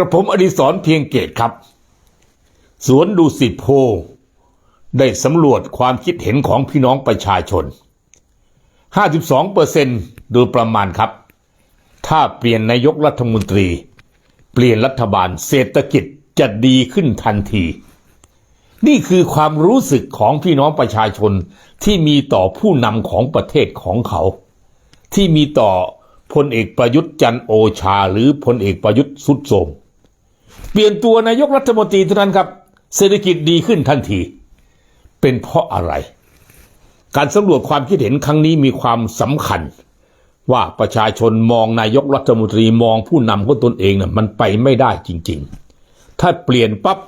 กระผมอดิศรเพียงเกตครับ สวนดูสิโพ ได้สำรวจความคิดเห็นของพี่น้องประชาชน 52เปอร์เซ็นโดยประมาณครับ ถ้าเปลี่ยนนายกรัฐมนตรี เปลี่ยนรัฐบาลเศรษฐกิจจะดีขึ้นทันที นี่คือความรู้สึกของพี่น้องประชาชนที่มีต่อผู้นำของประเทศของเขา ที่มีต่อพลเอกประยุทธ์จันทร์โอชาหรือพลเอกประยุทธ์สุดโทม เปลี่ยนตัวนายกรัฐมนตรีเท่านั้นครับ เศรษฐกิจดีขึ้นทันที เป็นเพราะอะไร การสำรวจความคิดเห็นครั้งนี้มีความสำคัญ ว่าประชาชนมองนายกรัฐมนตรีมองผู้นำของตนเองน่ะมันไปไม่ได้จริง ๆ ถ้าเปลี่ยนปั๊บ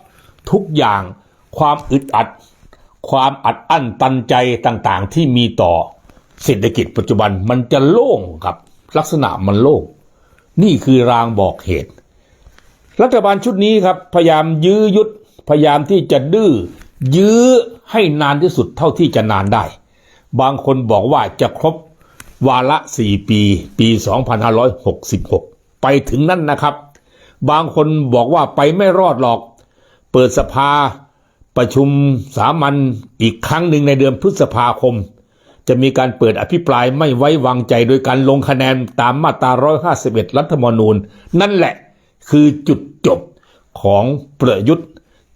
ทุกอย่างความอึดอัด ความอัดอั้นตันใจต่างๆ ที่มีต่อเศรษฐกิจปัจจุบันมันจะโล่งครับ ลักษณะมันโล่ง นี่คือรางบอกเหตุ รัฐบาลชุดนี้ครับพยายามยื้อยุดพยายามที่จะดื้อยื้อให้นานที่สุดเท่าที่จะนานได้ บางคนบอกว่าจะครบวาระสี่ปี ปี 2566 ไปถึงนั่นนะครับ บางคนบอกว่าไปไม่รอดหรอก เปิดสภาประชุมสามัญอีกครั้งหนึ่งในเดือนพฤษภาคม จะมีการเปิดอภิปรายไม่ไว้วางใจโดยการลงคะแนนตามมาตรา 151 รัฐธรรมนูญ นั่นแหละ คือจุดจบของประยุทธ์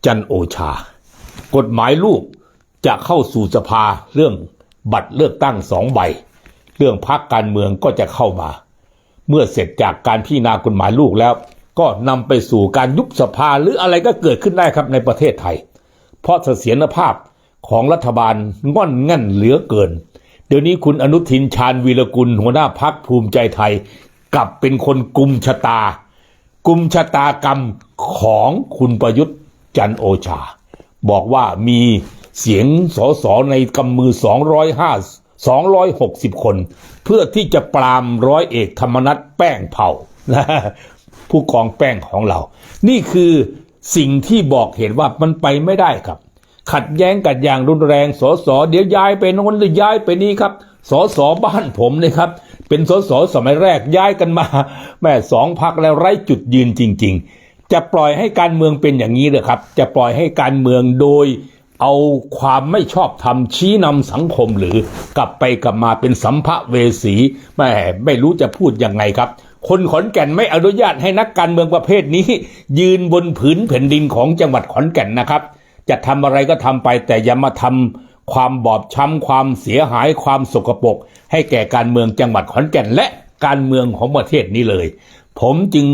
จันโอชา กฎหมายลูกจะเข้าสู่สภาเรื่องบัตรเลือกตั้งสองใบ เรื่องพักการเมืองก็จะเข้ามา เมื่อเสร็จจากการพิจารณากฎหมายลูกแล้ว ก็นำไปสู่การยุบสภาหรืออะไรก็เกิดขึ้นได้ครับในประเทศไทย เพราะเสถียรภาพของรัฐบาลง่อนแง่นเหลือเกิน เดี๋ยวนี้คุณอนุทินชาญวีรกุลหัวหน้าพักภูมิใจไทย กลับเป็นคนกลุ่มชะตา กลุ่มชะตากรรมของคุณประยุทธ์จันโอชา บอกว่ามีเสียงสอสอในกำมือ 205 260 คน เพื่อที่จะปรามร้อยเอกธรรมนัฐแป้งเผาผู้กองแป้งของเรา นี่คือสิ่งที่บอกเหตุว่ามันไปไม่ได้ครับ ขัดแย้งกันอย่างรุนแรงสอสอเดี๋ยวย้ายไปโน้นหรือย้ายไปนี่ครับสอสอบ้านผมนี่ยครับ เป็นสสสมัยแรกย้ายกันมา แม่สองพักแล้วไร้จุดยืนจริง ๆ จะปล่อยให้การเมืองเป็นอย่างนี้เลยครับ จะปล่อยให้การเมืองโดยเอาความไม่ชอบธรรมชี้นำสังคมหรือกลับไปกลับมาเป็นสัมภเวสีแม่ไม่รู้จะพูดยังไงครับ คนขอนแก่นไม่อนุญาตให้นักการเมืองประเภทนี้ ยืนบนผืนแผ่นดินของจังหวัดขอนแก่นนะครับ จะทำอะไรก็ทำไปแต่อย่ามาทำ ความบอบช้ำความเสียหายความสกปรกให้แก่การเมืองจังหวัดขอนแก่นและการเมืองของประเทศนี้เลย ผมจึง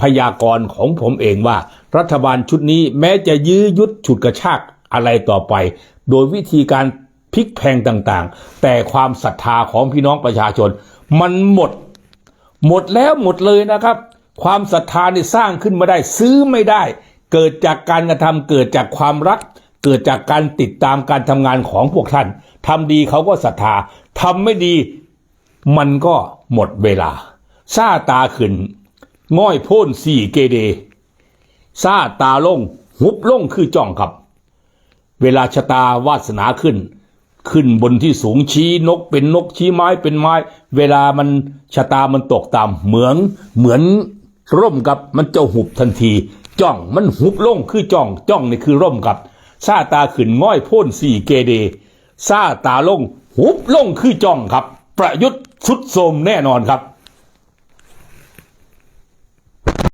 พยากรณ์ของผมเองว่า รัฐบาลชุดนี้แม้จะยื้อยุดฉุดกระชากอะไรต่อไป โดยวิธีการพลิกแพงต่างๆ แต่ความศรัทธาของพี่น้องประชาชน มันหมด หมดแล้วหมดเลยนะครับ ความศรัทธานี่สร้างขึ้นมาได้ซื้อไม่ได้ เกิดจากการกระทำเกิดจากความรัก เกิดจากการติดตามการทำงานของพวกท่านทำดีเขาก็ศรัทธาทำไม่ดีมันก็หมดเวลาซาตาขึ้น ง่อยพ่นสี่เกเดซาตาลง หุบลงคือจ้องครับ เวลาชะตาวาสนาขึ้น ขึ้นบนที่สูงชี้นกเป็นนกชี้ไม้เป็นไม้ เวลามันชะตามันตกต่ำเหมือนเหมือนร่มกับมันจะหุบทันที จ้องมันหุบลงคือจ้อง จ้องนี่คือร่มกับ ซาตาขืนง่อยพ่นสี่เกเดซาตาลงหุบลงคือจ้องครับ ประยุทธ์สุดโทมแน่นอนครับ